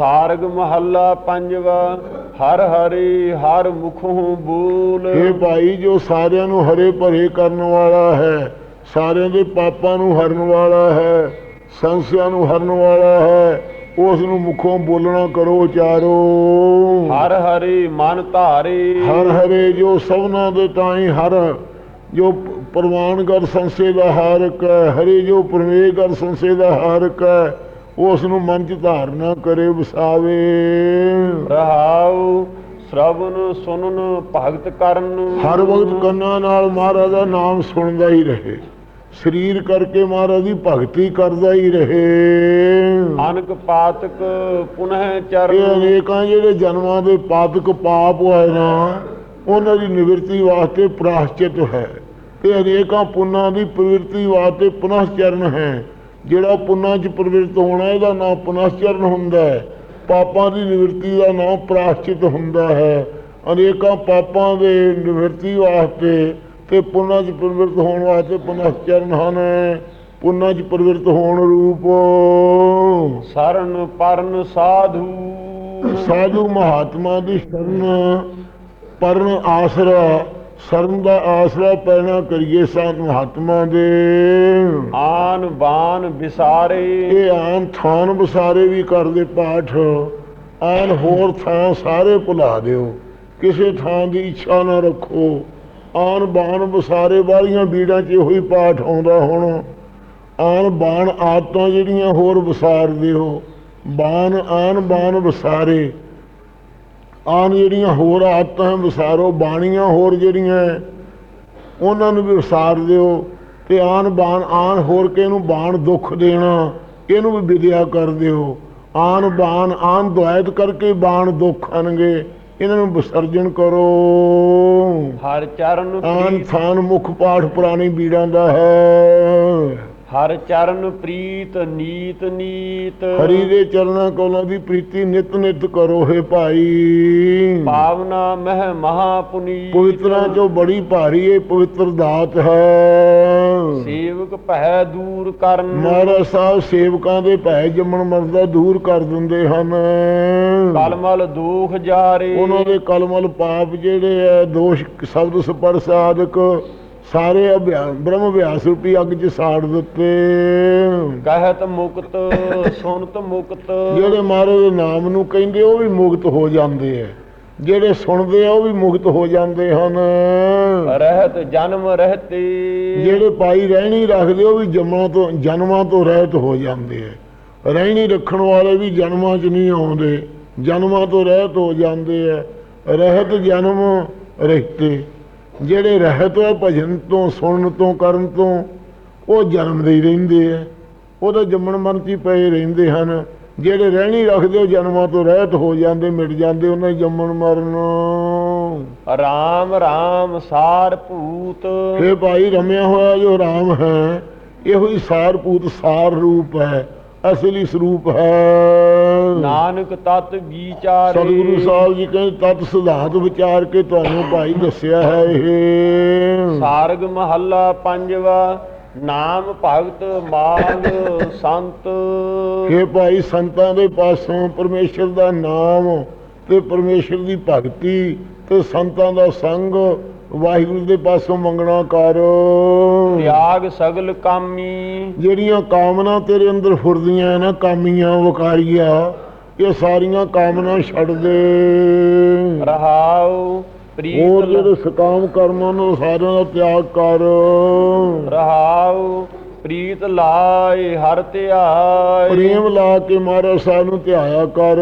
ਸਾਰਗ ਮਹੱਲਾ ਪੰਜਵਾ ਹਰ ਹਰੀ ਹਰ ਮੁਖੋਂ ਬੋਲ। ਇਹ ਭਾਈ ਜੋ ਸਾਰਿਆਂ ਨੂੰ ਹਰੇ ਭਰੇ ਕਰਨ ਵਾਲਾ ਹੈ ਸਾਰਿਆਂ ਦੇ ਪਾਪਾਂ ਨੂੰ ਹਰਨ ਵਾਲਾ ਹੈ ਸੰਸਿਆਂ ਨੂੰ ਹਰਨ ਵਾਲਾ ਹੈ ਉਸ ਨੂੰ ਮੁਖੋਂ ਬੋਲਣਾ ਕਰੋ ਚਾਰੋ। ਹਰ ਹਰੀ ਮਨ ਧਾਰੇ। ਹਰ ਹਰੇ ਜੋ ਸਭਨਾ ਦੇ ਤਾਈ ਹਰ ਜੋ ਪ੍ਰਵਾਨ ਕਰ ਸੰਸੇ ਦਾ ਹਾਰਕ ਹੈ ਹਰੇ ਜੋ ਪਰਮੇਸ਼ਰ ਸੰਸੇ ਦਾ ਹਾਰਕ ਹੈ ਉਸ ਨੂੰ ਮਨ ਚ ਧਾਰਨਾ ਕਰੇ ਵਸਾਵੇ। ਰਹਾਉ ਸ਼ਰਵਨ ਸੁਨਨ ਭਗਤ ਕਰਨ। ਹਰ ਵਕਤ ਕੰਨਾਂ ਨਾਲ ਮਹਾਰਾਜ ਦਾ ਨਾਮ ਸੁਣਦਾ ਹੀ ਰਹੇ। ਸਰੀਰ ਕਰਕੇ ਮਹਾਰਾਜ ਦੀ ਭਗਤੀ ਕਰਦਾ ਹੀ ਰਹੇ। ਅਨਕ ਪਾਤਕ ਪੁਨਹ ਇਹ ਚਰਨ ਅਨੇਕਾਂ ਜਿਹੜੇ ਜਨਮਾਂ ਦੇ ਪਾਤਕ ਪਾਪ ਹੋਏ ਨਾ ਉਹਨਾਂ ਦੀ ਨਿਵਰਤੀ ਵਾਸਤੇ ਪ੍ਰਾਸ਼ਚਿਤ ਹੈ। ਤੇ ਅਨੇਕਾਂ ਪੁੰਨਾਂ ਦੀ ਪ੍ਰਵਿਰਤੀ ਵਾਸਤੇ ਪੁਨਸ਼ਚਰਨ ਹੈ। ਜਿਹੜਾ ਪੁੰਨਾਂ 'ਚ ਪ੍ਰਵਿਰਤ ਹੋਣਾ ਇਹਦਾ ਨਾਮ ਪੁਨਸ਼ਚਰਨ ਹੁੰਦਾ ਹੈ। ਪਾਪਾਂ ਦੀ ਨਿਵਰਤੀ ਦਾ ਨਾਮ ਪ੍ਰਾਸ਼ਚਿਤ ਹੁੰਦਾ ਹੈ। ਅਨੇਕਾਂ ਪਾਪਾਂ ਦੇ ਨਿਵਰਤੀ ਵਾਸਤੇ ਤੇ ਪੁੰਨਾਂ 'ਚ ਪ੍ਰਵਿਰਤ ਹੋਣ ਵਾਸਤੇ ਪੁਨਸ਼ਚਰਨ ਹਨ। ਪੁੰਨਾਂ 'ਚ ਪ੍ਰਵਿਰਤ ਹੋਣ ਰੂਪ ਸਰਨ ਪਰਨ ਸਾਧੂ। ਸਾਧੂ ਮਹਾਤਮਾ ਦੀ ਸ਼ਰਨ ਪਰਨ ਆਸਰਾ ਸ਼ਰਨ ਦਾ ਆਸਰਾ ਪੈਣਾ ਕਰੀਏ ਸਾਧ ਮਹਾਤਮਾ ਦੇ। ਆਨ ਬਾਨ ਵਿਸਾਰੇ। ਇਹ ਆਨ ਥਾਨ ਬਸਾਰੇ ਵੀ ਕਰਦੇ ਪਾਠ। ਆਨ ਹੋਰ ਥਾਂ ਸਾਰੇ ਭੁਲਾ ਦਿਓ। ਕਿਸੇ ਥਾਂ ਦੀ ਇੱਛਾ ਨਾ ਰੱਖੋ। ਆਨ ਬਾਣ ਬਸਾਰੇ ਵਾਲੀਆਂ ਬੀੜਾਂ 'ਚ ਇਹੋ ਹੀ ਪਾਠ ਆਉਂਦਾ ਹੁਣ। ਆਨ ਬਾਣ ਆਦਤਾਂ ਜਿਹੜੀਆਂ ਹੋਰ ਵਿਸਾਰ ਦਿਓ ਬਾਣ ਆਨ ਬਾਣ ਵਿਸਾਰੇ। ਆਨ ਜਿਹੜੀਆਂ ਹੋਰ ਆਦਤਾਂ ਵਿਸਾਰੋ ਬਾਣੀਆਂ ਹੋਰ ਜਿਹੜੀਆਂ ਉਹਨਾਂ ਨੂੰ ਵੀ ਵਿਸਾਰ ਦਿਓ ਤੇ ਆਨ ਬਾਣ ਆਨ ਹੋਰ ਕੇ ਨੂੰ ਬਾਣ ਦੁੱਖ ਦੇਣਾ ਇਹਨੂੰ ਵੀ ਵਿਦਿਆ ਕਰ ਦਿਓ। ਆਨ ਬਾਣ ਆਨ ਦੁਆਇਤ ਕਰਕੇ ਬਾਣ ਦੁੱਖ ਆਣਗੇ ਇਹਨਾਂ ਨੂੰ ਵਿਸਰਜਨ ਕਰੋ। ਹਰ ਚਰਨ ਆਨ ਥਾਨ ਮੁਖ ਪਾਠ ਪੁਰਾਣੀ ਬੀੜਾਂ ਦਾ ਹੈ। ਹਰ ਚਰਨ ਪ੍ਰੀਤ ਨੀਤ ਨੀਤ। ਹਰੀ ਦੇ ਚਰਨਾਂ ਕੋਲੋਂ ਦੀ ਪ੍ਰੀਤੀ ਨਿਤ ਨਿਤ ਕਰੋ ਹੈ ਭਾਈ। ਪਾਵਨਾ ਮਹਿ ਮਹਾ ਪੁਨੀਤ ਪਵਿੱਤਰਾਂ ਚੋਂ ਬੜੀ ਭਾਰੀ ਇਹ ਪਵਿੱਤਰ ਦਾਤ ਹੈ। ਸੇਵਕ ਭੈ ਦੂਰ ਕਰਨ। ਮਹਾਰਾਜ ਸਾਹਿਬ ਸੇਵਕਾਂ ਦੇ ਭੈ ਜੰਮਣ ਮਰਦਾ ਦੂਰ ਕਰ ਦਿੰਦੇ ਹਨ। ਕਲਮਲ ਦੁਖ ਜਾਰੇ। ਉਹਨਾਂ ਦੇ ਕਲਮਲ ਪਾਪ ਜਿਹੜੇ ਐ ਦੋਸ਼ ਸ਼ਬਦ ਸਪਰਸ਼ ਆਦਿਕ ਸਾਰੇ ਅਭਿਆਸ ਬ੍ਰਹਮ ਅਭਿਆਸ ਰੂਪੀ ਅੱਗ 'ਚ ਸਾੜ ਦਿੱਤੇ। ਕਹਿਤ ਮੁਕਤ ਸੁਨਤ ਮੁਕਤ। ਜਿਹੜੇ ਮਹਾਰਾਜ ਦੇ ਨਾਮ ਨੂੰ ਕਹਿੰਦੇ ਉਹ ਵੀ ਮੁਕਤ ਹੋ ਜਾਂਦੇ ਐ। ਜਿਹੜੇ ਸੁਣਦੇ ਆ ਉਹ ਵੀ ਮੁਕਤ ਹੋ ਜਾਂਦੇ ਹਨ। ਰਹਿਤ ਜਨਮ ਰਹਤੇ। ਜਿਹੜੇ ਪਾਈ ਰਹਿਣੀ ਰੱਖਦੇ ਉਹ ਵੀ ਜੰਮਾਂ ਤੋਂ ਜਨਮਾਂ ਤੋਂ ਰਹਿਤ ਹੋ ਜਾਂਦੇ ਐ। ਰਹਿਣੀ ਰੱਖਣ ਵਾਲੇ ਵੀ ਜਨਮਾਂ 'ਚ ਨਹੀਂ ਆਉਂਦੇ ਜਨਮਾਂ ਤੋਂ ਰਹਿਤ ਹੋ ਜਾਂਦੇ ਐ। ਰਹਿਤ ਜਨਮ ਰਹਿਤੇ। ਜਿਹੜੇ ਰਹਿਤ ਹੋਏ ਭਜਨ ਤੋਂ ਸੁਣਨ ਤੋਂ ਕਰਨ ਤੋਂ ਉਹ ਜਨਮਦੇ ਹੀ ਰਹਿੰਦੇ ਐ ਉਹ ਤਾਂ ਜੰਮਣ ਮਰਨ 'ਚ ਹੀ ਪਏ ਰਹਿੰਦੇ ਹਨ। ਜਿਹੜੇ ਰਹਿਣੀ ਰੱਖਦੇ ਉਹ ਜਨਮਾਂ ਤੋਂ ਰਹਿਤ ਹੋ ਜਾਂਦੇ ਮਿਟ ਜਾਂਦੇ ਉਹਨਾਂ ਜੰਮਣ ਮਰਨ। ਰਾਮ ਰਾਮ ਸਾਰ ਭੂਤ। ਇਹ ਭਾਈ ਰਮਿਆ ਹੋਇਆ ਜੋ ਰਾਮ ਹੈ ਇਹੋ ਹੀ ਸਾਰਪੂਤ ਸਾਰ ਰੂਪ ਹੈ। ਅਸਲੀ ਸਰੂਪ ਹੈ। ਨਾਨਕ ਤਤ ਵਿਚਾਰੇ। ਸਤਿਗੁਰੂ ਸਾਹਿਬ ਜੀ ਕਹਿੰਦੇ ਤਤ ਸਿਧਾਂਤ ਵਿਚਾਰ ਕੇ ਤੁਹਾਨੂੰ ਭਾਈ ਦੱਸਿਆ ਹੈ ਇਹ। ਸਾਰਗ ਮਹੱਲਾ ਪੰਜਵਾ ਨਾਮ ਭਗਤ ਮਾਗ ਸੰਤ। ਇਹ ਭਾਈ ਸੰਤਾਂ ਦੇ ਪਾਸੋਂ ਪਰਮੇਸ਼ਰ ਦਾ ਨਾਮ ਤੇ ਪਰਮੇਸ਼ਰ ਦੀ ਭਗਤੀ ਤੇ ਸੰਤਾਂ ਦਾ ਸੰਗ ਵਾਹਿਗੁਰੂ ਦੇ ਪਾਸੋਂ ਮੰਗਣਾ ਕਰ। ਤਿਆਗ ਸਗਲ ਕਾਮੀ। ਜਿਹੜੀਆਂ ਕਾਮਨਾ ਤੇਰੇ ਅੰਦਰ ਫੁਰਦੀਆਂ ਨਾ ਕਾਮੀਆਂ ਵਕਾਰੀਆਂ ਇਹ ਸਾਰੀਆਂ ਕਾਮਨਾ ਛੱਡ ਦੇ। ਰਹਾਉ ਪ੍ਰੀਤ ਹੋਰ ਜਿਹੜੇ ਸਕਾਮ ਕਰਮਾਂ ਨੂੰ ਸਾਰਿਆਂ ਦਾ ਤਿਆਗ ਕਰ। ਰਹਾਉ ਪ੍ਰੀਤ ਲਾਏ ਹਰ ਧਿਆਏ। ਪ੍ਰੇਮ ਲਾ ਕੇ ਮਹਾਰਾਜ ਸਾਹਿਬ ਨੂੰ ਧਿਆਇਆ ਕਰ।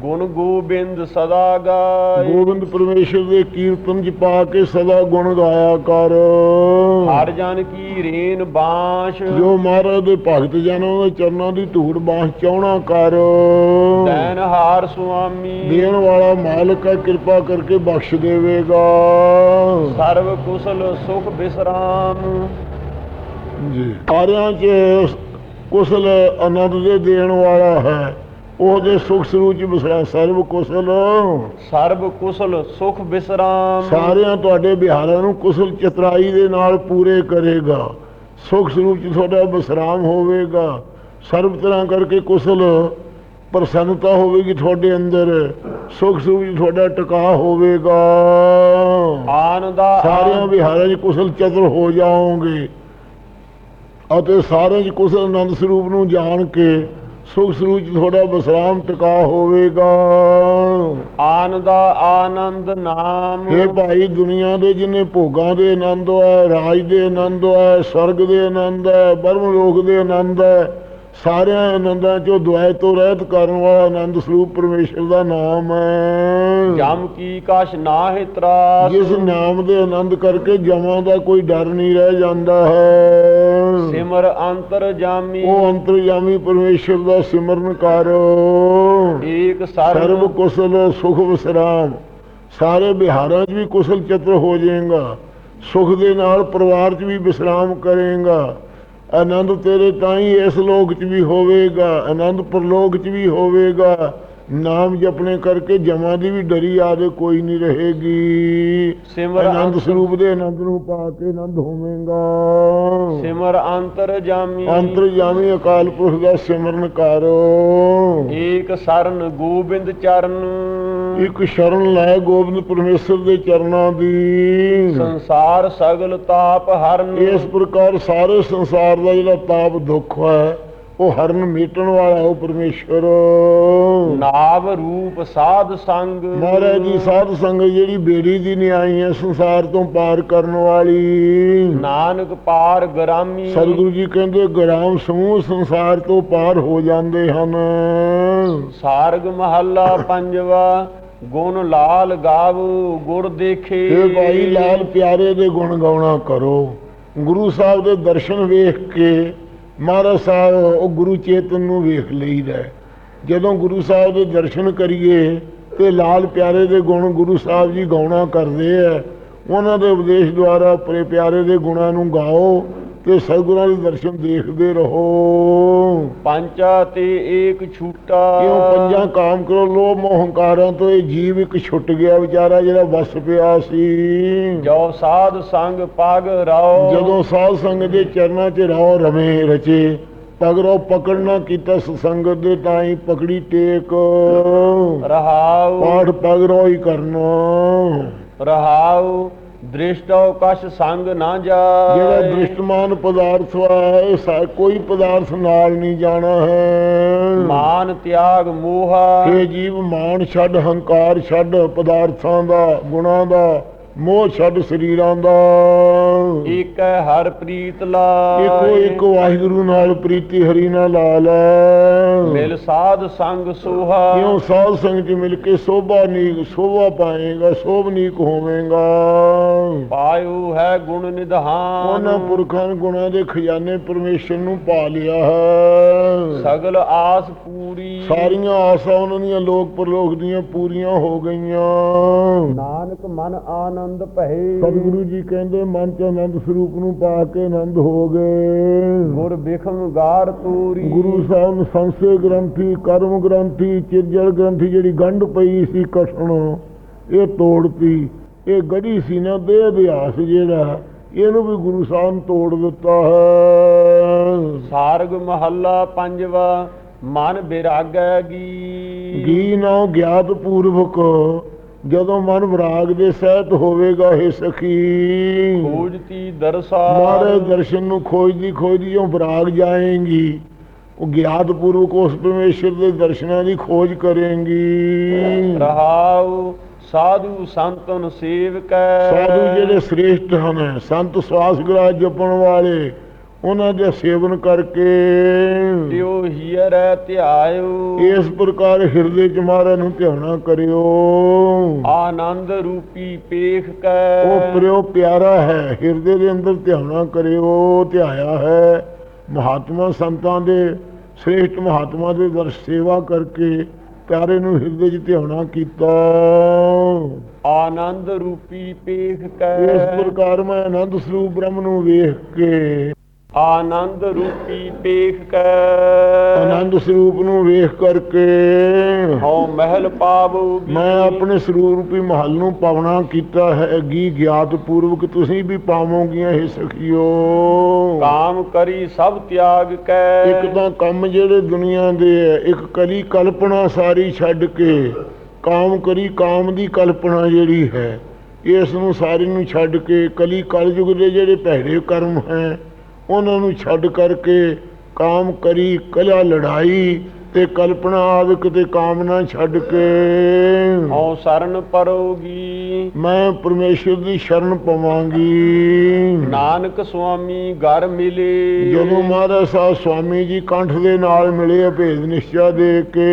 ਗੁਣ ਗੋਬਿੰਦ ਸਦਾ ਗਾਏ। ਗੋਬਿੰਦ ਪਰਮੇਸ਼ਰ ਦੇ ਕੀਰਤਨ ਚ ਪਾ ਕੇ ਸਦਾ ਗੁਣ ਗਾਇਆ ਕਰ। ਹਰ ਜਨ ਕੀ ਰੇਨ ਬਾਂਸ਼। ਜੋ ਮਹਾਰਾਜ ਦੇ ਭਗਤ ਜਨਾਂ ਦੇ ਚਰਨਾਂ ਦੀ ਧੂੜ ਬਾਹ ਚਾਉਣਾ ਕਰ। ਦੈਨ ਹਾਰ ਸੁਆਮੀ। ਦੇਣ ਵਾਲਾ ਮਾਲਕ ਹੈ ਕਿਰਪਾ ਕਰਕੇ ਬਖਸ਼ ਦੇਵੇਗਾ। ਸਰਵ ਕੁਸਲ ਸੁਖ ਬਿਸਰਾਮ। ਜੀ। ਸਾਰਿਆਂ 'ਚ ਕੁਸਲ ਆਨੰਦ ਦੇ ਦੇਣ ਵਾਲਾ ਹੈ। ਉਹਦੇ ਸੁਖ ਸਰੂਪ ਚ ਬਸਰਾ ਸਰਬ ਕੁਸਲ। ਸਰਬ ਕੁਸਲ ਸੁਖ ਬਿਸਰਾਮ। ਸਾਰਿਆਂ ਤੁਹਾਡੇ ਬਿਹਾਰਾਂ ਨੂੰ ਕੁਸਲ ਚਤਰਾਈ ਦੇ ਨਾਲ ਪੂਰੇ ਕਰੇਗਾ। ਸੁਖ ਸਰੂਪ ਚ ਤੁਹਾਡਾ ਬਸਰਾਮ ਹੋਵੇਗਾ। ਸਰਬ ਤਰ੍ਹਾਂ ਕਰਕੇ ਕੁਸਲ ਪ੍ਰਸੰਨਤਾ ਹੋਵੇਗੀ ਤੁਹਾਡੇ ਅੰਦਰ। ਸੁਖ ਸੁਖ ਤੁਹਾਡਾ ਟਿਕਾ ਹੋਵੇਗਾ। ਆਨ ਦਾ ਸਾਰਿਆਂ ਵਿਹਾਰਾਂ 'ਚ ਕੁਸ਼ਲ ਚਤੁਰ ਹੋ ਜਾਓਗੇ। ਅਤੇ ਸਾਰਿਆਂ 'ਚ ਕੁਸ਼ਲ ਆਨੰਦ ਸਰੂਪ ਨੂੰ ਜਾਣ ਕੇ ਸੁਖ ਸਰੂਪ 'ਚ ਤੁਹਾਡਾ ਵਿਸਰਾਮ ਟਿਕਾ ਹੋਵੇਗਾ। ਆਨ ਦਾ ਆਨੰਦ ਨਾਮ। ਇਹ ਭਾਈ ਦੁਨੀਆ ਦੇ ਜਿੰਨੇ ਭੋਗਾਂ ਦੇ ਆਨੰਦ ਹੈ ਰਾਜ ਦੇ ਆਨੰਦ ਹੈ ਸਵਰਗ ਦੇ ਆਨੰਦ ਹੈ ਬਰਮ ਲੋਕ ਦੇ ਆਨੰਦ ਹੈ ਸਾਰਿਆਂ ਆਨੰਦਾਂ ਚੋਂ ਦੁਆਇ ਤੋਂ ਰਹਿਤ ਕਰਨ ਵਾਲਾ ਆਨੰਦ ਸਰੂਪ ਪਰਮੇਸ਼ਰ ਦਾ ਨਾਮ ਹੈ। ਜਮ ਕੀ ਕਛ ਨਾਹਿ ਤਰਾਸ। ਜਿਸ ਨਾਮ ਦੇ ਆਨੰਦ ਕਰਕੇ ਜਮਾਂ ਦਾ ਕੋਈ ਡਰ ਨਹੀਂ ਰਹਿ ਜਾਂਦਾ ਹੈ। ਸਿਮਰ ਅੰਤਰ ਜਾਮੀ। ਉਹ ਅੰਤਰਯਾਮੀ ਪਰਮੇਸ਼ਰ ਦਾ ਸਿਮਰਨ ਕਰੋ। ਏਕ ਸਰਬ ਕੁਸ਼ਲ ਸੁਖ ਵਿਸਰਾਮ। ਸਾਰੇ ਬਿਹਾਰਾਂ 'ਚ ਵੀ ਕੁਸ਼ਲ ਚਤੁਰ ਹੋ ਜਾਏਗਾ। ਸੁਖ ਦੇ ਨਾਲ ਪਰਿਵਾਰ 'ਚ ਵੀ ਵਿਸਰਾਮ ਕਰੇਗਾ। ਆਨੰਦ ਤੇਰੇ ਤਾਂ ਹੀ ਇਸ ਲੋਕ 'ਚ ਵੀ ਹੋਵੇਗਾ ਆਨੰਦ ਪਰਲੋਕ 'ਚ ਵੀ ਹੋਵੇਗਾ। ਨਾਮ ਜਪਣੇ ਕਰਕੇ ਜਮਾਂ ਦੀ ਵੀ ਡਰੀ ਆਦੇ ਕੋਈ ਨਹੀਂ ਰਹੇਗੀ। ਸਿਮਰ ਆਨੰਦ ਅੰਤਰ- ਸਰੂਪ ਦੇ ਆਨੰਦ ਨੂੰ ਪਾ ਕੇ ਆਨੰਦ ਹੋਵੇਗਾ। ਸਿਮਰ ਅੰਤਰ ਜਾਮੀ। ਅੰਤਰਜਾਮੀ ਅਕਾਲ ਪੁਰਖ ਦਾ ਸਿਮਰਨ ਕਰੋ। ਏਕ ਸਰਨ ਗੋਬਿੰਦ ਚਰਨ। ਇੱਕ ਸ਼ਰਨ ਲੈ ਗੋਬਿੰਦ ਪਰਮੇਸ਼ਰ ਦੇ ਚਰਨਾਂ ਦੀ। ਸੰਸਾਰ ਸਗਲ ਤਾਪ ਹਰਨ। ਇਸ ਪ੍ਰਕਾਰ ਸਾਰੇ ਸੰਸਾਰ ਦਾ ਜਿਹੜਾ ਤਾਪ ਦੁੱਖ ਹੈ ਉਹ ਹਰਨ ਮੀਟਣ ਵਾਲਾ ਉਹ ਪਰਮੇਸ਼ਰ। ਨਾਮ ਰੂਪ ਸਾਧ ਸੰਗ। ਮਹਾਰਾਜ ਜੀ ਸਾਧ ਸੰਗਤ ਜਿਹੜੀ ਬੇੜੀ ਦੀ ਨਿਆਈ ਹੈ ਸੰਸਾਰ ਤੋਂ ਪਾਰ ਕਰਨ ਵਾਲੀ। ਨਾਨਕ ਪਾਰ ਗ੍ਰਾਮੀ। ਸਤਿਗੁਰੂ ਜੀ ਕਹਿੰਦੇ ਗ੍ਰਾਮ ਸਮੂਹ ਸੰਸਾਰ ਤੋਂ ਪਾਰ ਹੋ ਜਾਂਦੇ ਹਨ। ਸਾਰਗ ਮਹੱਲਾ ਪੰਜਵਾ। ਗੁਣ ਲਾਲ ਗਾਵੋ, ਗੁਰ ਦੇਖੇ। ਇਹ ਭਾਈ ਲਾਲ ਪਿਆਰੇ ਦੇ ਗੁਣ ਗਾਉਣਾ ਕਰੋ। ਗੁਰੂ ਸਾਹਿਬ ਦੇ ਦਰਸ਼ਨ ਵੇਖ ਕੇ ਮਹਾਰਾਜ ਸਾਹਿਬ, ਉਹ ਗੁਰੂ ਚੇਤਨ ਨੂੰ ਵੇਖ ਲਈਦਾ ਹੈ। ਜਦੋਂ ਗੁਰੂ ਸਾਹਿਬ ਦੇ ਦਰਸ਼ਨ ਕਰੀਏ ਤੇ ਲਾਲ ਪਿਆਰੇ ਦੇ ਗੁਣ ਗੁਰੂ ਸਾਹਿਬ ਜੀ ਗਾਉਣਾ ਕਰਦੇ ਆ ਉਹਨਾਂ ਦੇ ਉਪਦੇਸ਼ ਦੁਆਰਾ ਆਪਣੇ ਪਿਆਰੇ ਦੇ ਗੁਣਾਂ ਨੂੰ ਗਾਓ। ਤੇ ਸਤਿਗੁਰਾਂ ਦੇ ਦਰਸ਼ਨ ਦੇਖਦੇ ਰਹੋ। ਪੰਚਾ ਤੇ ਏਕ ਛੂਟਾ। ਕਿਉਂ ਪੰਜਾਂ ਕਾਮ ਕਰੋ ਲੋਭ ਮੋਹ ਹੰਕਾਰਾਂ ਤੋਂ ਇਹ ਜੀਵ ਇੱਕ ਛੁੱਟ ਗਿਆ ਵਿਚਾਰਾ ਜਿਹੜਾ ਵਸ ਪਿਆ ਸੀ। ਜੋ ਸਾਧ ਸੰਗ ਪਗ ਰਾਓ। ਜਦੋਂ ਸਾਧ ਸੰਗਤ ਦੇ ਚਰਨਾਂ 'ਚ ਰਾਹ ਰਵੇਂ ਰਚੇ ਪਗਰੋ ਪਕੜਨਾ ਕੀਤਾ ਸੰਗਤ ਦੇ ਤਾਂ ਹੀ ਪਕੜੀ ਟੇਕ। ਰਹਾਉ। ਪਾਠ ਪਗਰੋ ਹੀ ਕਰਨਾ। ਰਹਾਉ। ਦ੍ਰਿਸ਼ਟੋ ਕਛ ਸੰਗ ਨਾ ਜਾਏ। ਜਿਹੜਾ ਦ੍ਰਿਸ਼ਟਮਾਨ ਪਦਾਰਥ ਹੈ ਇਹ ਸਾ- ਕੋਈ ਪਦਾਰਥ ਨਾਲ ਨਹੀਂ ਜਾਣਾ ਹੈ। ਮਾਨ ਤਿਆਗ ਮੋਹਾ ਇਹ ਜੀਵ ਮਾਨ ਛੱਡ ਹੰਕਾਰ ਛੱਡ ਪਦਾਰਥਾਂ ਦਾ ਗੁਣਾਂ ਦਾ ਮੋਹ ਛੱਡ ਸਰੀਰਾਂ ਦਾ। ਹੈ ਹਰ ਪ੍ਰੀਤ ਲਾਇ ਇੱਕੋ ਇੱਕ ਵਾਹਿਗੁਰੂ ਨਾਲ ਪ੍ਰੀਤੀ ਹਰੀ ਨਾਲ ਲਾ ਲੈ ਮਿਲ ਸਾਧ ਸੰਗ ਸੋਹਾ। ਕਿਉਂ ਸਾਧ ਸੰਗਤ ਚ ਮਿਲ ਕੇ ਸੋਭਾ ਨੀਕ ਸੋਭਾ ਪਾਏਗਾ ਸੋਭਨੀਕ ਹੋਵੇਗਾ। ਪਾਇਓ ਹੈ ਗੁਣ ਨਿਧਾਨ। ਉਹਨਾਂ ਪੁਰਖਾਂ ਨੇ ਗੁਣਾਂ ਦੇ ਖਜ਼ਾਨੇ ਪਰਮੇਸ਼ਰ ਨੂੰ ਪਾ ਲਿਆ ਹੈ। ਸਗਲ ਆਸ ਪੂਰੀ। ਸਾਰੀਆਂ ਆਸਾਂ ਉਹਨਾਂ ਦੀਆਂ ਲੋਕ ਪਰਲੋਕ ਦੀਆਂ ਪੂਰੀਆਂ ਹੋ ਗਈਆਂ। ਨਾਨਕ ਮਨ ਆਨੰਦ ਭਏ। ਸਤਿਗੁਰੂ ਜੀ ਕਹਿੰਦੇ ਮਨ ਚ ਆਨੰਦ ਸਰੂਪ ਨੂੰ ਪਾ ਕੇ ਆਨੰਦ ਹੋ ਗਏ। ਗੁਰ ਬਿਖਮ ਗਾਰ ਤੂਰੀ। ਗੁਰੂ ਸਾਹਿਬ ਨੂੰ ਸੰਸੇ ਗ੍ਰੰਥੀ ਕਰਮ ਗ੍ਰੰਥੀ ਚਿਰਜਲ ਗ੍ਰੰਥੀ ਜਿਹੜੀ ਗੰਢ ਪਈ ਸੀ ਕਠਣ ਇਹ ਤੋੜਤੀ। ਇਹ ਗੜੀ ਸੀ ਨਾ ਦੇ ਅਭਿਆਸ ਜਿਹੜਾ ਇਹਨੂੰ ਵੀ ਗੁਰੂ ਸਾਹਿਬ ਨੇ ਤੋੜ ਦਿੱਤਾ ਹੈ। ਸਾਰਗ ਮਹੱਲਾ ਪੰਜਵਾ ਮਨ ਬਿਰਾਗੈ ਗੀ। ਗੀ ਨਾ ਗਿਆਤ ਪੂਰਵਕ ਜਦੋਂ ਮਨ ਵਿਰਾਗ ਦੇ ਸਹਿਤ ਹੋਵੇਗਾ ਇਹ ਸਖੀ। ਖੋਜਤੀ ਦਰਸਾ ਮਾਰੇ ਦਰਸ਼ਨ ਨੂੰ ਖੋਜਦੀ ਖੋਜਦੀ ਜੋ ਵਿਰਾਗ ਜਾਏਗੀ। ਉਹ ਗਿਆਤ ਪੂਰਵਕ ਉਸ ਪਰਮੇਸ਼ਰ ਦੇ ਦਰਸ਼ਨਾਂ ਦੀ ਖੋਜ ਕਰੇਗੀ। ਰਹਾਉ ਸਾਧੂ ਸੰਤਨ ਸੇਵਕੈ। ਸਾਧੂ ਜਿਹੜੇ ਸ੍ਰੇਸ਼ਟ ਹਨ ਸੰਤ ਸਵਾਸ ਗ੍ਰਾਹ ਜਪਣ ਵਾਲੇ ਉਹਨਾਂ ਦੇ ਸੇਵਨ ਕਰਕੇ ਤਿਉ ਹੀਰੈ ਧਿਆਇਓ। ਇਸ ਪ੍ਰਕਾਰ ਹਿਰਦੇ ਚ ਮਹਾਰਾਜ ਨੂੰ ਧਿਆਉਣਾ ਕਰਿਓ। ਆਨੰਦ ਰੂਪੀ ਪੇਖ ਕੈ। ਉਹ ਪ੍ਰਿਓ ਪਿਆਰਾ ਹੈ ਹਿਰਦੇ ਦੇ ਅੰਦਰ ਧਿਆਉਣਾ ਕਰਿਓ ਧਿਆਇਆ ਹੈ। ਮਹਾਤਮਾ ਸੰਤਾਂ ਦੇ ਸ੍ਰੇਸ਼ਟ ਮਹਾਤਮਾ ਦੇ ਦਰ ਸੇਵਾ ਕਰਕੇ ਪਿਆਰੇ ਨੂੰ ਹਿਰਦੇ 'ਚ ਧਿਆਉਣਾ ਕੀਤਾ। ਆਨੰਦ ਰੂਪੀ ਪੇਖ ਕੈ। ਇਸ ਪ੍ਰਕਾਰ ਮੈਂ ਆਨੰਦ ਸਰੂਪ ਬ੍ਰਹਮ ਨੂੰ ਵੇਖ ਕੇ ਆਨੰਦ ਰੂਪੀ ਪੇਖ ਕੈ। ਆਨੰਦ ਸਰੂਪ ਨੂੰ ਵੇਖ ਕਰਕੇ ਹਉ ਮਹਿਲ ਪਾਵੋਗੀ ਮੈਂ ਆਪਣੇ ਸਰੂਪ ਰੂਪੀ ਮਹਲ ਨੂੰ ਪਾਵਣਾ ਕੀਤਾ ਹੈ। ਗੀ ਗਿਆਤ ਪੂਰਵਕ ਤੁਸੀਂ ਵੀ ਪਾਵੋਗੀਆਂ ਇਹ ਸਖੀਓ। ਕਾਮ ਕਰੀ ਸਭ ਤਿਆਗ ਕੈ। ਇੱਕ ਤਾਂ ਕੰਮ ਜਿਹੜੇ ਦੁਨੀਆ ਦੇ ਹੈ ਇੱਕ ਕਲੀ ਕਲਪਨਾ ਸਾਰੀ ਛੱਡ ਕੇ। ਕਾਮ ਕਰੀ ਕਾਮ ਦੀ ਕਲਪਨਾ ਜਿਹੜੀ ਹੈ ਇਸ ਨੂੰ ਸਾਰੀ ਨੂੰ ਛੱਡ ਕੇ ਕਲੀ ਕਲਯੁਗ ਦੇ ਜਿਹੜੇ ਭੈੜੇ ਕਰਮ ਹੈ ਉਹਨਾਂ ਨੂੰ ਛੱਡ ਕਰਕੇ ਕਾਮ ਕਰੀ ਕਲਾ ਲੜਾਈ ਤੇ ਕਲਪਨਾ ਆਦਿਕ ਤੇ ਕਾਮਨਾ ਛੱਡ ਕੇ। ਹਉ ਸਰਨ ਪਰੋਗੀ। ਮੈਂ ਪਰਮੇਸ਼ਰ ਦੀ ਸ਼ਰਨ ਪਵਾਂਗੀ। ਨਾਨਕ ਸੁਆਮੀ ਘਰ ਮਿਲੇ। ਜਦੋਂ ਮਹਾਰਾਜ ਸਾਹਿਬ ਸਵਾਮੀ ਜੀ ਕੰਠ ਦੇ ਨਾਲ ਮਿਲੇ ਅਭੇਦ ਨਿਸ਼ਚਾ ਦੇ ਕੇ।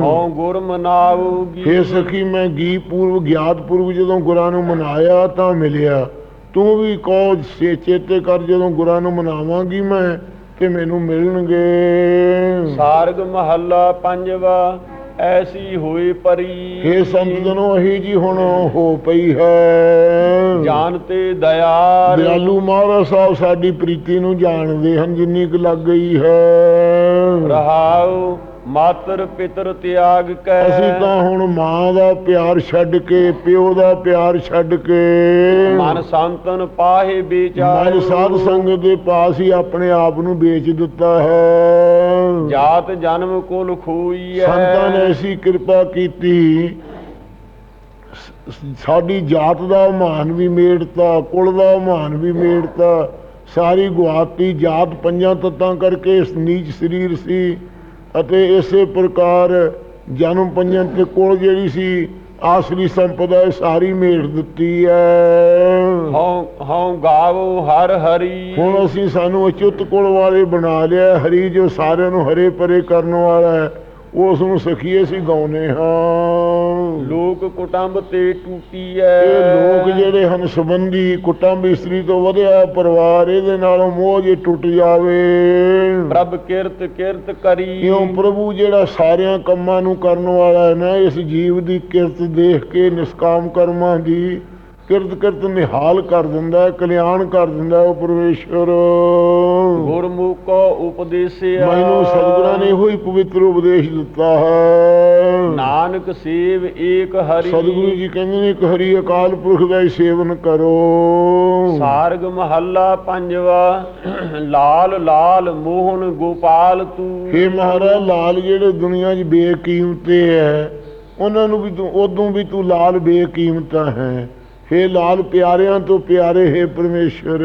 ਹਉ ਗੁਰ ਮਨਾਉਗੀ ਫੇ ਸਖੀ ਮੈਂ ਗੀ ਪੂਰਵ ਗਿਆਤ ਪੂਰਵ ਜਦੋਂ ਗੁਰਾਂ ਨੂੰ ਮਨਾਇਆ ਤਾਂ ਮਿਲਿਆ। ਤੂੰ ਵੀ ਕਹੋ ਸੇ? ਚੇਤੇ ਕਰ ਜਦੋਂ ਗੁਰਾਂ ਨੂੰ ਮਨਾਵਾਂਗੀ ਮੈਂ ਤੇ ਮੈਨੂੰ ਮਿਲਣਗੇ। ਸਾਰਗ ਮਹੱਲਾ ਪੰਜਵਾ ਐਸੀ ਹੋਈ ਪਰੀ। ਫੇ ਸੰਤ ਜਨੋ ਅਹੀ ਜੀ ਹੁਣ ਹੋ ਪਈ ਹੈ। ਜਾਣ ਤੇ ਦਇਆਲ ਦਿਆਲੂ ਮਹਾਰਾਜ ਸਾਹਿਬ ਸਾਡੀ ਪ੍ਰੀਤੀ ਨੂੰ ਜਾਣਦੇ ਹਨ ਜਿੰਨੀ ਕੁ ਲੱਗ ਗਈ ਹੈ। ਰਹਾਉ ਮਾਤਰ ਪਿਤਰ ਤਿਆਗ ਕੈ। ਅਸੀਂ ਤਾਂ ਹੁਣ ਮਾਂ ਦਾ ਪਿਆਰ ਛੱਡ ਕੇ ਪਿਓ ਦਾ ਪਿਆਰ ਛੱਡ ਕੇ। ਮਨ ਸੰਤਨ ਪਾਹੇ ਵਿਚਾਰ ਮਨ ਸਾਧ ਸੰਗਤ ਦੇ ਪਾਸ ਹੀ ਆਪਣੇ ਆਪ ਨੂੰ ਵੇਚ ਦਿੱਤਾ ਹੈ। ਜਾਤ ਜਨਮ ਕੁਲ ਖੋਈਐ। ਸੰਤਾਂ ਨੇ ਐਸੀ ਕਿਰਪਾ ਕੀਤੀ ਸਾਡੀ ਜਾਤ ਦਾ ਮਾਨ ਵੀ ਮੇੜਤਾ ਕੁਲ ਦਾ ਮਾਨ ਵੀ ਮੇੜਤਾ। ਸਾਰੀ ਗੁਆਤੀ ਜਾਤ ਪੰਜਾਂ ਤੱਤਾਂ ਕਰਕੇ ਇਸ ਨੀਚ ਸਰੀਰ ਸੀ। ਅਤੇ ਇਸੇ ਪ੍ਰਕਾਰ ਜਨਮ ਪੰਜਾਂ ਤੇ ਕੁਲ ਜਿਹੜੀ ਸੀ ਆਸਰੀ ਸੰਪਦਾ ਸਾਰੀ ਮੇੜ ਦਿੱਤੀ ਹੈ। ਹਉ ਹਉ ਗਾਵੋ ਹਰ ਹਰੀ। ਹੁਣ ਅਸੀਂ ਸਾਨੂੰ ਅਚੁੱਤ ਕੁਲ ਵਾਲੇ ਬਣਾ ਲਿਆ ਹਰੀ ਜੋ ਸਾਰਿਆਂ ਨੂੰ ਹਰੇ ਪਰੇ ਕਰਨ ਵਾਲਾ ਹੈ। ਉਸ ਨੂੰ ਸਖੀਏ ਸੀ ਗਾਉਨੇ ਹਾਂ। ਲੋਕ ਕੁਟੰਬ ਤੇ ਟੂਟੀਐ ਇਹ ਲੋਕ ਜਿਹੜੇ ਹਨ ਸੰਬੰਧੀ ਕੁਟੰਬ ਇਸਤਰੀ ਤੋਂ ਵਧਿਆ ਪਰਿਵਾਰ ਇਹਦੇ ਨਾਲੋਂ ਮੋਹ ਜੇ ਟੁੱਟ ਜਾਵੇ। ਪ੍ਰਭ ਕਿਰਤ ਕਿਰਤ ਕਰੀ। ਕਿਉਂ? ਪ੍ਰਭੂ ਜਿਹੜਾ ਸਾਰਿਆਂ ਕੰਮਾਂ ਨੂੰ ਕਰਨ ਵਾਲਾ ਹੈ ਨਾ ਇਸ ਜੀਵ ਦੀ ਕਿਰਤ ਦੇਖ ਕੇ ਨਿਸਕਾਮ ਕਰਮਾਂ ਦੀ ਕਿਰਤ ਕਿਰਤ ਨਿਹਾਲ ਕਰ ਦਿੰਦਾ ਕਲਿਆਣ ਕਰ ਦਿੰਦਾ ਉਹ ਪਰਮੇਸ਼ਰ ਗੁਰਮੁਖ ਕੋ ਉਪਦੇਸਿਆ। ਮੈਨੂੰ ਸਤਿਗੁਰਾਂ ਨੇ ਇਹੋ ਹੀ ਪਵਿੱਤਰ ਉਪਦੇਸ਼ ਦਿੱਤਾ ਹੈ। ਨਾਨਕ ਸੇਵ ਏਕ ਹਰੀ। ਸਤਿਗੁਰੂ ਜੀ ਕਹਿੰਦੇ ਨੇ ਇੱਕ ਹਰੀ ਅਕਾਲ ਪੁਰਖ ਦਾ ਹੀ ਸੇਵਨ ਕਰੋ। ਸਾਰਗ ਮਹੱਲਾ ਪੰਜਵਾ ਲਾਲ ਲਾਲ ਮੋਹਨ ਗੋਪਾਲ ਤੂੰ। हे ਮਹਾਰਾਜ ਲਾਲ ਜਿਹੜੇ ਦੁਨੀਆ 'ਚ ਬੇਕੀਮਤੇ ਹੈ ਉਹਨਾਂ ਨੂੰ ਵੀ ਤੂੰ ਉਦੋਂ ਵੀ ਤੂੰ ਲਾਲ ਬੇਕੀਮਤਾ ਹੈ। हे ਲਾਲ ਪਿਆਰਿਆਂ ਤੋਂ ਪਿਆਰੇ ਹੈ ਪਰਮੇਸ਼ਰ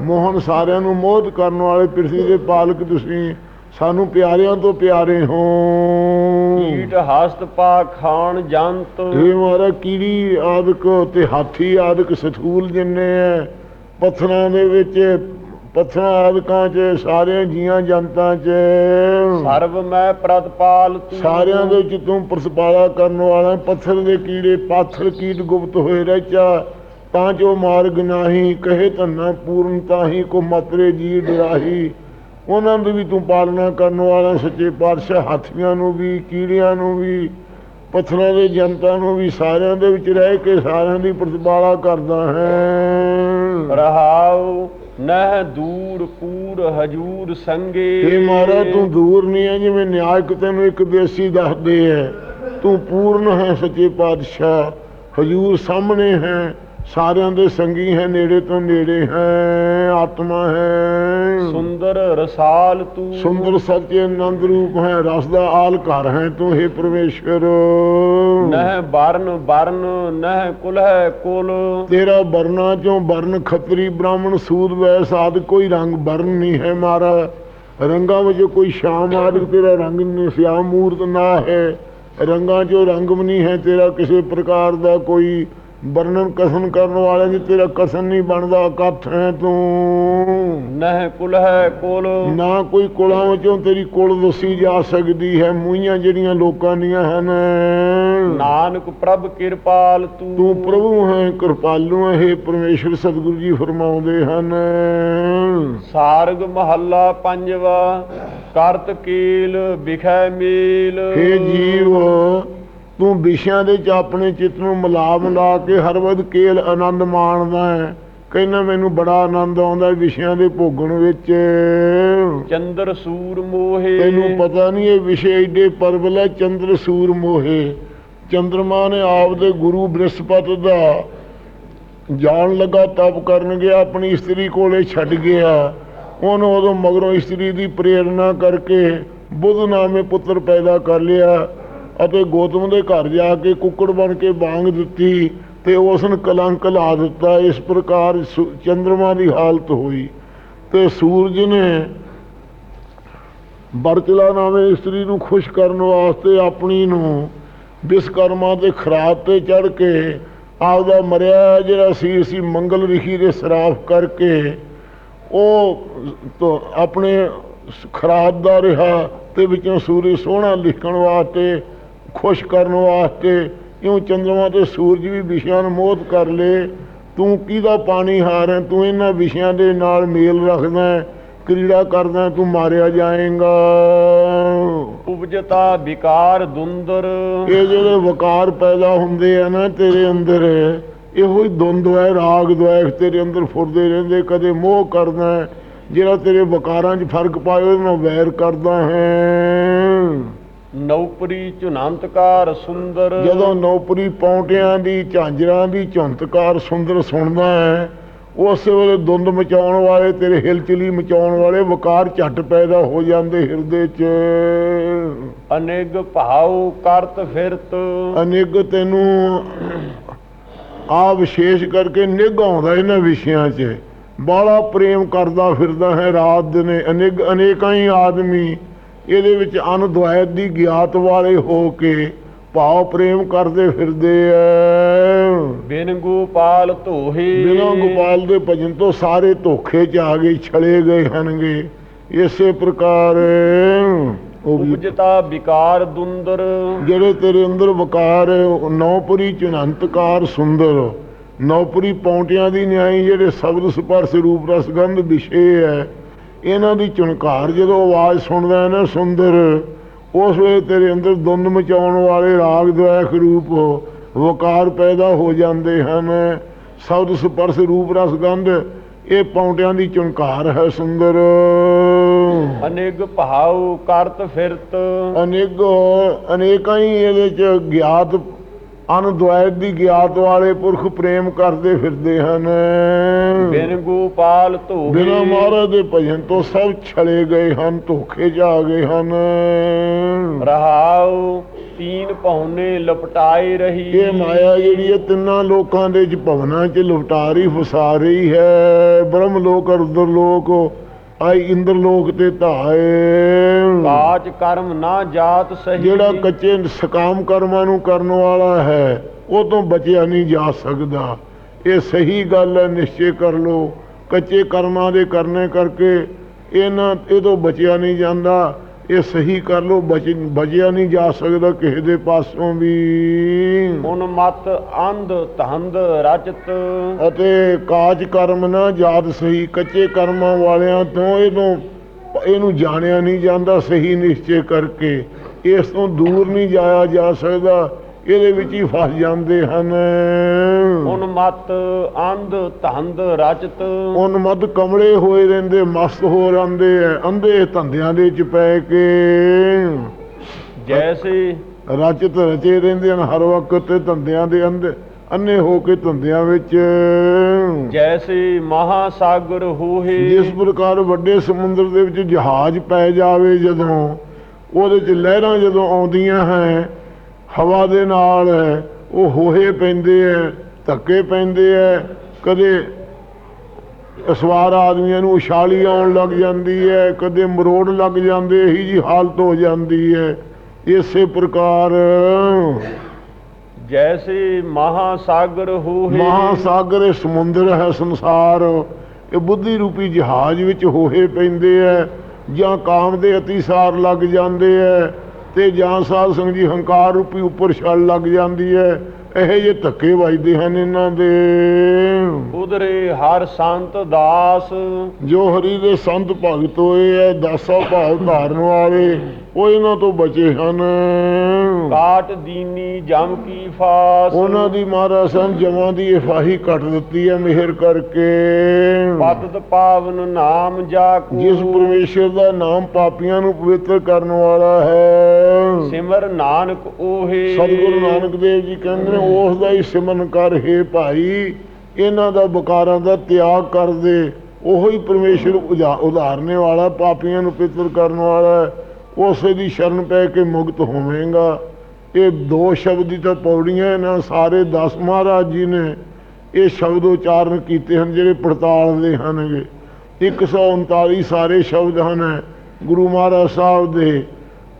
ਮੋਹਨ ਸਾਰਿਆਂ ਨੂੰ ਮੋਹਿਤ ਕਰਨ ਵਾਲੇ ਪ੍ਰਿਥਵੀ ਦੇ ਪਾਲਕ ਤੁਸੀਂ ਸਾਨੂੰ ਪਿਆਰਿਆਂ ਤੋਂ ਪਿਆਰੇ ਹੋ। ਕੀਟ ਹਸਤ ਪਾ ਖਾਣ ਜੰਤ। ਇਹ ਮਾਰਾ ਕੀੜੀ ਆਦਿਕ ਤੇ ਹਾਥੀ ਆਦਿਕ ਸਥੂਲ ਜਿੰਨੇ ਐ ਪੱਥਰਾਂ ਦੇ ਵਿੱਚ ਪੱਥਰਾਂ ਆਦਿਕਾਂ 'ਚ ਸਾਰਿਆਂ ਜੀਆਂ ਜਨਤਾਂ 'ਚ। ਸਰਬ ਮੈਂ ਪ੍ਰਤਪਾਲ ਤੂੰ। ਸਾਰਿਆਂ ਦੇ ਵਿੱਚ ਤੂੰ ਪ੍ਰਸਪਾਲਾ ਕਰਨ ਵਾਲਾ ਪੱਥਰ ਦੇ ਕੀੜੇ ਪਾਥਰ ਕੀਟ ਗੁਪਤ ਹੋਏ ਰਹਿਚਾ। ਤਾਂ ਜੋ ਮਾਰਗ ਨਾਹੀ ਕਹੇ ਧੰਨਾ ਪੂਰਨ ਤਾਹੀ ਕੋ ਮਤਰੇ ਜੀ ਡਰਾਹੀ ਉਹਨਾਂ ਦੀ ਵੀ ਤੂੰ ਪਾਲਣਾ ਕਰਨ ਵਾਲਾ ਸੱਚੇ ਪਾਤਸ਼ਾਹ। ਹਾਥੀਆਂ ਨੂੰ ਵੀ ਕੀੜਿਆਂ ਨੂੰ ਵੀ ਪੱਥਰਾਂ ਦੇ ਜਨਤਾ ਨੂੰ ਵੀ ਸਾਰਿਆਂ ਦੇ ਵਿੱਚ ਰਹਿ ਕੇ ਸਾਰਿਆਂ ਦੀ ਪ੍ਰਤਪਾਲਾ ਕਰਦਾ ਹੈ। ਰਹਾਉ ਨਹਿ ਦੂਰ ਪੂਰ ਹਜੂਰ ਸੰਗੇ। ਇਹ ਮਾਰਾ ਤੂੰ ਦੂਰ ਨਹੀਂ ਹੈ ਜਿਵੇਂ ਨਿਆਇਕ ਤੈਨੂੰ ਇੱਕ ਦੇਸੀ ਦੱਸਦੇ ਹੈ। ਤੂੰ ਪੂਰਨ ਹੈ ਸੱਚੇ ਪਾਤਸ਼ਾਹ। ਹਜੂਰ ਸਾਹਮਣੇ ਹੈ ਸਾਰਿਆਂ ਦੇ ਸੰਗੀ ਹੈ ਨੇੜੇ ਤੋਂ ਨੇੜੇ ਹੈ ਆਤਮਾ ਹੈ। ਸੁੰਦਰ ਰਸਾਲ ਤੂੰ। ਸੁੰਦਰ ਸੱਚੇ ਆਨੰਦ ਰੂਪ ਹੈ ਰਸ ਦਾ ਆਲ ਘਰ ਹੈ ਤੂੰ ਹੈ ਪਰਮੇਸ਼ਰ ਨਹਿ ਬਰਨ ਬਰਨ, ਨਹਿ ਕੁਲਹਿ ਕੁਲ। ਤੇਰਾ ਵਰਨਾ ਚੋਂ ਵਰਨ ਖੱਤਰੀ ਬ੍ਰਾਹਮਣ ਸੂਦ ਵੈਸ ਆਦਿ ਕੋਈ ਰੰਗ ਬਰਨ ਨਹੀਂ ਹੈ ਮਾਰਾ। ਰੰਗਾਂ ਵਿੱਚ ਕੋਈ ਸ਼ਾਮ ਆਦਿ ਤੇਰਾ ਰੰਗ ਨਹੀਂ, ਸਿਆਮ ਮੂਰਤ ਨਾ ਹੈ। ਰੰਗਾਂ ਚੋਂ ਰੰਗ ਵੀ ਨਹੀਂ ਹੈ ਤੇਰਾ ਕਿਸੇ ਪ੍ਰਕਾਰ ਦਾ ਕੋਈ। ਵਰਣਨ ਕਥਨ ਕਰਨ ਵਾਲੇ ਦੀ ਤੇਰਾ ਕਥਨ ਨਹੀਂ ਬਣਦਾ ਇਕੱਠ ਹੈ ਤੂੰ? ਨਹਿ ਕੁਲਹਿ ਕੁਲ ਨਾ ਕੋਈ ਕੁਲਾਂ ਵਿੱਚੋਂ ਤੇਰੀ ਕੁਲ ਦੱਸੀ ਜਾ ਸਕਦੀ ਹੈ ਮੂੰਹਾਂ ਜਿਹੜੀਆਂ ਲੋਕਾਂ ਦੀਆਂ ਹਨ। ਨਾਨਕ ਪ੍ਰਭ ਕਿਰਪਾਲ ਤੂੰ। ਤੂੰ ਪ੍ਰਭੂ ਹੈ ਕਿਰਪਾਲੂ ਹੈ ਹੇ ਪਰਮੇਸ਼ਰ ਸਤਿਗੁਰੂ ਜੀ ਫਰਮਾਉਂਦੇ ਹਨ। ਸਾਰਗ ਮਹੱਲਾ ਪੰਜਵਾ ਕਰਤ ਕੀਲ ਵਿਖੈ ਮੇਲ। ਹੇ ਜੀਵ ਤੂੰ ਵਿਸ਼ਿਆਂ ਦੇ ਚ ਆਪਣੇ ਚਿੱਤ ਨੂੰ ਮਿਲਾ ਮਿਲਾ ਕੇ ਹਰ ਵਦ ਕੇਲ ਆਨੰਦ ਮਾਣਦਾ ਹੈ। ਕਹਿੰਦਾ ਮੈਨੂੰ ਬੜਾ ਆਨੰਦ ਆਉਂਦਾ ਵਿਸ਼ਿਆਂ ਦੇ ਭੋਗਣ ਵਿੱਚ। ਚੰਦਰ ਸੂਰ ਮੋਹੇ। ਤੈਨੂੰ ਪਤਾ ਨਹੀਂ ਇਹ ਵਿਸ਼ੇ ਏਡੇ ਪਰਬਲ ਹੈ ਚੰਦਰ ਸੂਰ ਮੋਹੇ। ਚੰਦਰਮਾ ਨੇ ਆਪ ਦੇ ਗੁਰੂ ਬ੍ਰਹਸਪਤ ਦਾ ਜਾਣ ਲੱਗਾ ਤਪ ਕਰਨ ਗਿਆ ਆਪਣੀ ਇਸਤਰੀ ਕੋਲੇ ਛੱਡ ਗਿਆ। ਉਹਨੂੰ ਉਦੋਂ ਮਗਰੋਂ ਇਸਤਰੀ ਦੀ ਪ੍ਰੇਰਣਾ ਕਰਕੇ ਬੁੱਧ ਨਾਮੇ ਪੁੱਤਰ ਪੈਦਾ ਕਰ ਲਿਆ। ਅਤੇ ਗੌਤਮ ਦੇ ਘਰ ਜਾ ਕੇ ਕੁੱਕੜ ਬਣ ਕੇ ਬਾਂਗ ਦਿੱਤੀ ਤੇ ਉਸ ਕਲੰਕ ਲਾ ਦਿੱਤਾ। ਇਸ ਪ੍ਰਕਾਰ ਸੁ- ਚੰਦਰਮਾ ਦੀ ਹਾਲਤ ਹੋਈ ਤੇ ਸੂਰਜ ਨੇ ਬਰਚਲਾ ਨਾਮੇ ਇਸਤਰੀ ਨੂੰ ਖੁਸ਼ ਕਰਨ ਵਾਸਤੇ ਆਪਣੀ ਨੂੰ ਵਿਸ਼ਕਰਮਾ ਦੇ ਖਰਾਬ ਤੇ ਚੜ ਕੇ ਆਪਦਾ ਮਰਿਆ ਜਿਹੜਾ ਸੀ ਸੀ ਮੰਗਲ ਰਿਖੀ ਦੇ ਸਰਾਫ ਕਰਕੇ ਉਹ ਤੋਂ ਆਪਣੇ ਖਰਾਬ ਦਾ ਰਿਹਾ ਤੇ ਵਿੱਚੋਂ ਸੂਰਜ ਸੋਹਣਾ ਲਿਖਣ ਵਾਸਤੇ ਖੁਸ਼ ਕਰਨ ਵਾਸਤੇ ਇਉਂ ਚੰਦਰਮਾ ਤੇ ਸੂਰਜ ਵੀ ਵਿਸ਼ਿਆਂ ਨੂੰ ਮੋਹਤ ਕਰ ਲੇ। ਤੂੰ ਕਿਹਦਾ ਪਾਣੀ ਹਾਰ ਹੈ ਤੂੰ ਇਹਨਾਂ ਵਿਸ਼ਿਆਂ ਦੇ ਨਾਲ ਮੇਲ ਰੱਖਦਾ ਹੈ, ਕ੍ਰੀੜਾ ਕਰਦਾ ਤੂੰ ਮਾਰਿਆ ਜਾਏਗਾ। ਉਪਜਤਾ ਵਿਕਾਰ ਦੁੰਦਰ। ਇਹ ਜਿਹੜੇ ਵਕਾਰ ਪੈਦਾ ਹੁੰਦੇ ਆ ਨਾ ਤੇਰੇ ਅੰਦਰ ਇਹੋ ਹੀ ਦੁੰਦ ਹੈ ਰਾਗ ਦੁਆਇਖ ਤੇਰੇ ਅੰਦਰ ਫੁਰਦੇ ਰਹਿੰਦੇ ਕਦੇ ਮੋਹ ਕਰਦਾ ਜਿਹੜਾ ਤੇਰੇ ਵਕਾਰਾਂ 'ਚ ਫ਼ਰਕ ਪਾਏ ਉਹਦੇ ਨਾਲ ਵੈਰ ਕਰਦਾ ਹੈ। ਨੌਪਰੀ ਝੁਨੰਤਕਾਰ ਸੁੰਦਰ। ਜਦੋਂ ਨੌਪਰੀ ਪੌਂਟਿਆਂ ਦੀ ਝਾਂਜਰਾਂ ਦੀ ਝੁੰਤਕਾਰ ਸੁੰਦਰ ਸੁਣਦਾ ਹੈ ਉਸ ਵੇਲੇ ਦੁੰਦ ਮਚਾਉਣ ਵਾਲੇ ਤੇਰੇ ਹਿਲਚਲੀ ਮਚਾਉਣ ਵਾਲੇ ਵਕਾਰ ਝੱਟ ਪੈਦਾ ਹੋ ਜਾਂਦੇ ਹਿਰਦੇ 'ਚ। ਅਨੇਕ ਭਾਉ ਕਰਤ ਫਿਰਤ। ਅਨੇਕ ਤੈਨੂੰ ਆ ਵਿਸ਼ੇਸ਼ ਕਰਕੇ ਨਿੱਘ ਆਉਂਦਾ ਇਹਨਾਂ ਵਿਸ਼ਿਆਂ 'ਚ। ਬਾਲਾ ਪ੍ਰੇਮ ਕਰਦਾ ਫਿਰਦਾ ਹੈ ਰਾਤ ਦਿਨੇ। ਅਨੇਕ ਅਨੇਕਾਂ ਹੀ ਆਦਮੀ ਇਹਦੇ ਵਿੱਚ ਅਨੁਦਵੈਤ ਦੀ ਗਿਆਤ ਵਾਲੇ ਹੋ ਕੇ ਭਾਵ ਪ੍ਰੇਮ ਕਰਦੇ ਫਿਰਦੇ ਐ। ਬਿਨ ਗੋਪਾਲ ਧੋਹੇ। ਬਿਨਾਂ ਗੋਪਾਲ ਦੇ ਭਜਨ ਤੋਂ ਸਾਰੇ ਧੋਖੇ 'ਚ ਆ ਗਏ ਛਲੇ ਗਏ ਹਨਗੇ। ਇਸੇ ਪ੍ਰਕਾਰ ਉਪਜਤਾ ਵਿਕਾਰ ਦੁੰਦਰ। ਜਿਹੜੇ ਤੇਰੇ ਅੰਦਰ ਵਕਾਰ ਨੌਪਰੀ ਚੁਨੰਤਕਾਰ ਸੁੰਦਰ। ਨੌਪਰੀ ਪੌਂਟਿਆਂ ਦੀ ਨਿਆਈ ਜਿਹੜੇ ਸ਼ਬਦ ਸਪਰਸ਼ ਰੂਪ ਰਸ ਗੰਧ ਵਿਸ਼ੇ ਹੈ ਇਹਨਾਂ ਦੀ ਚੁਣਕਾਰ ਜਦੋਂ ਆਵਾਜ਼ ਸੁਣਦਾ ਹੈ ਨਾ ਸੁੰਦਰ ਉਸ ਵੇਲੇ ਤੇਰੇ ਅੰਦਰ ਦੁੰਦ ਮਚਾਉਣ ਵਾਲੇ ਰਾਗ ਦੁਆਇਖ ਰੂਪ ਵਕਾਰ ਪੈਦਾ ਹੋ ਜਾਂਦੇ ਹਨ। ਸ਼ਬਦ ਸਪਰਸ਼ ਰੂਪ ਰਸ ਗੰਧ ਇਹ ਪੌਂਟਿਆਂ ਦੀ ਚੁਣਕਾਰ ਹੈ ਸੁੰਦਰ। ਅਨੇਕ ਭਾਉ ਕਰਤ ਫਿਰਤ। ਅਨੇਕ ਅਨੇਕਾਂ ਹੀ ਇਹਦੇ ਚ ਗਿਆਤ ਅਨੁਦਵੈਤ ਦੀ ਗਿਆਤ ਵਾਲੇ ਪੁਰਖ ਪ੍ਰੇਮ ਕਰਦੇ ਫਿਰਦੇ ਹਨ। ਬਿਨ ਗੋਪਾਲ ਧੋਹੇ। ਬਿਨਾਂ ਮਹਾਰਾਜ ਦੇ ਭਜਨ ਤੋਂ ਸਭ ਛਲੇ ਗਏ ਹਨ ਧੋਖੇ ਜਾ ਗਏ ਹਨ। ਰਹਾਉ ਤੀਨ ਪਹੁਨੇ ਲਪਟਾਈ ਰਹੀ। ਇਹ ਮਾਇਆ ਜਿਹੜੀ ਹੈ ਤਿੰਨਾਂ ਲੋਕਾਂ ਦੇ ਚ ਭਵਨਾਂ ਚ ਲੁਟਾ ਰਹੀ ਫਸਾ ਰਹੀ ਹੈ। ਬ੍ਰਹਮ ਲੋਕ ਔਰ ਉਦਰ ਲੋਕ ਆਈ ਇੰਦਰ ਲੋਕ ਤੇ ਧਾਏ। ਕਾਜ ਕਰਮ ਨਾ ਜਾਤ ਸਹੀ ਜਿਹੜਾ ਕੱਚੇ ਸਕਾਮ ਕਰਮਾਂ ਨੂੰ ਕਰਨ ਵਾਲਾ ਹੈ ਉਹ ਤੋਂ ਬਚਿਆ ਨਹੀਂ ਜਾ ਸਕਦਾ। ਇਹ ਸਹੀ ਗੱਲ ਹੈ ਨਿਸ਼ਚੈ ਕਰ ਲੋ ਕੱਚੇ ਕਰਮਾਂ ਦੇ ਕਰਨੇ ਕਰਕੇ ਇਹਨਾਂ ਇਹ ਤੋਂ ਬਚਿਆ ਨਹੀਂ ਜਾਂਦਾ। ਇਹ ਸਹੀ ਕਰ ਲੋ ਬਚ ਬਚਿਆ ਨਹੀਂ ਜਾ ਸਕਦਾ ਕਿਸੇ ਦੇ ਪਾਸੋਂ ਵੀ। ਉਨ ਮਤ ਅੰਧ ਤਹੰਦ ਰਚਤ। ਅਤੇ ਕਾਜ ਕਰਮ ਨਾ ਜਾਤ ਸਹੀ ਕੱਚੇ ਕਰਮਾਂ ਵਾਲਿਆਂ ਤੋਂ ਇਹਨੂੰ ਇਹਨੂੰ ਜਾਣਿਆ ਨਹੀਂ ਜਾਂਦਾ ਸਹੀ ਨਿਸ਼ਚੈ ਕਰਕੇ। ਇਸ ਤੋਂ ਦੂਰ ਨਹੀਂ ਜਾਇਆ ਜਾ ਸਕਦਾ। ਇਹਦੇ ਵਿੱਚ ਹੀ ਫਸ ਜਾਂਦੇ ਹਨ। ਉਨ ਮਤ ਅੰਧ ਤਹੰਦ ਰਚਤ। ਉਨ ਮਦ ਕਮਲੇ ਹੋਏ ਰਹਿੰਦੇ ਮਸਤ ਹੋ ਰਹਿੰਦੇ ਐ ਅੰਧੇ ਧੰਦਿਆਂ ਦੇ ਚ ਪੈ ਕੇ। ਜੈਸੇ ਰਚਤ ਰਚੇ ਰਹਿੰਦੇ ਹਨ ਹਰ ਵਕਤ ਤੇ ਧੰਦਿਆਂ ਦੇ ਅੰਧੇ ਅੰਨੇ ਹੋ ਕੇ ਧੰਦਿਆਂ ਵਿੱਚ। ਜੈਸੇ ਮਹਾਸਾਗਰ ਹੋਏ। ਜਿਸ ਪ੍ਰਕਾਰ ਵੱਡੇ ਸਮੁੰਦਰ ਦੇ ਵਿੱਚ ਜਹਾਜ਼ ਪੈ ਜਾਵੇ ਜਦੋਂ ਉਹਦੇ 'ਚ ਲਹਿਰਾਂ ਜਦੋਂ ਆਉਂਦੀਆਂ ਹੈ ਹਵਾ ਦੇ ਨਾਲ ਉਹ ਹੋਹੇ ਪੈਂਦੇ ਐ ਧੱਕੇ ਪੈਂਦੇ ਐ। ਕਦੇ ਸਵਾਰ ਆਦਮੀਆਂ ਨੂੰ ਉਛਾਲੀ ਆਉਣ ਲੱਗ ਜਾਂਦੀ ਹੈ ਕਦੇ ਮਰੋੜ ਲੱਗ ਜਾਂਦੇ ਇਹੀ ਜੀ ਹਾਲਤ ਹੋ ਜਾਂਦੀ ਹੈ ਇਸੇ ਪ੍ਰਕਾਰ ਜੈਸੇ ਮਹਾਸਾਗਰ ਹੋਏ ਮਹਾਸਾਗਰ ਇਹ ਸਮੁੰਦਰ ਹੈ ਸੰਸਾਰ। ਇਹ ਬੁੱਧੀ ਰੂਪੀ ਜਹਾਜ਼ ਵਿੱਚ ਹੋਏ ਪੈਂਦੇ ਐ ਜਾਂ ਕਾਮ ਦੇ ਅਤੀਸਾਰ ਲੱਗ ਜਾਂਦੇ ਐ। ਤੇ ਜਾਂ ਸਾਧ ਸੰਗ ਜੀ ਹੰਕਾਰ ਰੂਪੀ ਉੱਪਰ ਛਲ ਲੱਗ ਜਾਂਦੀ ਐ ਇਹ ਜੇ ਧੱਕੇ ਵੱਜਦੇ ਹਨ ਇਹਨਾਂ ਦੇ। ਉਦਰੇ ਹਰ ਸੰਤ ਦਾਸ। ਜੋ ਹਰੀ ਦੇ ਸੰਤ ਭਗਤ ਹੋਏ ਐ ਦਾਸਾ ਭਾਵ ਧਾਰਨ ਵਾਲੇ। ਉਹ ਇਹਨਾਂ ਤੋਂ ਬਚੇ ਹਨ। ਕਾਟ ਦੀਨੀ ਜਮ ਕੀ ਫਾਸ। ਉਹਨਾਂ ਦੀ ਮਹਾਰਾਜ ਸੰ ਜਮਾਂ ਦੀ ਇਫਾਹੀ ਕੱਟ ਦਿੱਤੀ ਹੈ ਮਿਹਰ ਕਰਕੇ। ਪਤਤ ਪਾਵਨ ਨਾਮ ਜਾਕੂ ਜਿਸ ਪਰਮੇਸ਼ਰ ਦਾ ਨਾਮ ਪਾਪੀਆਂ ਨੂੰ ਪਵਿੱਤਰ ਕਰਨ ਵਾਲਾ ਹੈ। ਸਿਮਰ ਨਾਨਕ ਓਹੇ ਸਤਿਗੁਰੂ ਨਾਨਕ ਦੇਵ ਜੀ ਕਹਿੰਦੇ ਨੇ ਉਸ ਦਾ ਹੀ ਸਿਮਰਨ ਕਰ ਹੈ ਭਾਈ ਇਹਨਾਂ ਦਾ ਬਕਾਰਾਂ ਦਾ ਤਿਆਗ ਕਰ ਦੇ। ਉਹੋ ਹੀ ਪਰਮੇਸ਼ਰ ਉਧਾਰਨੇ ਵਾਲਾ ਪਾਪੀਆਂ ਨੂੰ ਪਵਿੱਤਰ ਕਰਨ ਵਾਲਾ ਹੈ। ਉਸੇ ਦੀ ਸ਼ਰਨ ਪੈ ਕੇ ਮੁਕਤ ਹੋਵੇਂਗਾ। ਇਹ ਦੋ ਸ਼ਬਦ ਦੀ ਤਾਂ ਪੌੜੀਆਂ ਨਾ, ਸਾਰੇ 10 ਮਹਾਰਾਜ ਜੀ ਨੇ ਇਹ ਸ਼ਬਦ ਉਚਾਰਨ ਕੀਤੇ ਹਨ, ਜਿਹੜੇ ਪੜਤਾਲ ਦੇ ਹਨਗੇ। 139 ਸਾਰੇ ਸ਼ਬਦ ਹਨ ਗੁਰੂ ਮਹਾਰਾਜ ਸਾਹਿਬ ਦੇ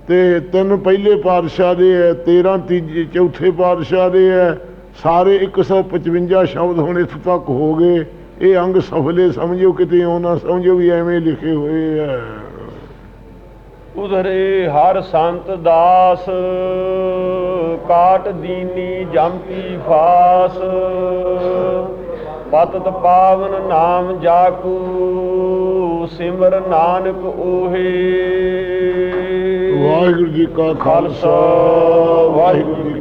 ਤੇ ਤਿੰਨ ਪਹਿਲੇ ਪਾਤਸ਼ਾਹ ਦੇ ਹੈ 13 ਤੀਜੇ, ਚੌਥੇ ਪਾਤਸ਼ਾਹ ਦੇ ਹੈ, ਸਾਰੇ 155 ਸ਼ਬਦ ਹੁਣ ਇੱਥੇ ਤੱਕ ਹੋ ਗਏ। ਇਹ ਅੰਗ ਸਫਲੇ ਸਮਝਿਓ, ਕਿਤੇ ਉਹ ਨਾ ਸਮਝੋ ਵੀ ਐਵੇਂ ਲਿਖੇ ਹੋਏ ਹੈ। ਉਧਰੇ ਹਰ ਸੰਤ ਦਾਸ ਕਾਟ ਦੀਨੀ ਕੀ ਫਾਸ। ਪਤਤ ਪਾਵਨ ਨਾਮ ਜਾਕੂ ਸਿਮਰ ਨਾਨਕ ਓਹੇ। ਵਾਹਿਗੁਰੂ ਜੀ ਕਾ ਖਾਲਸਾ ਵਾਹਿਗੁਰੂ ਜੀ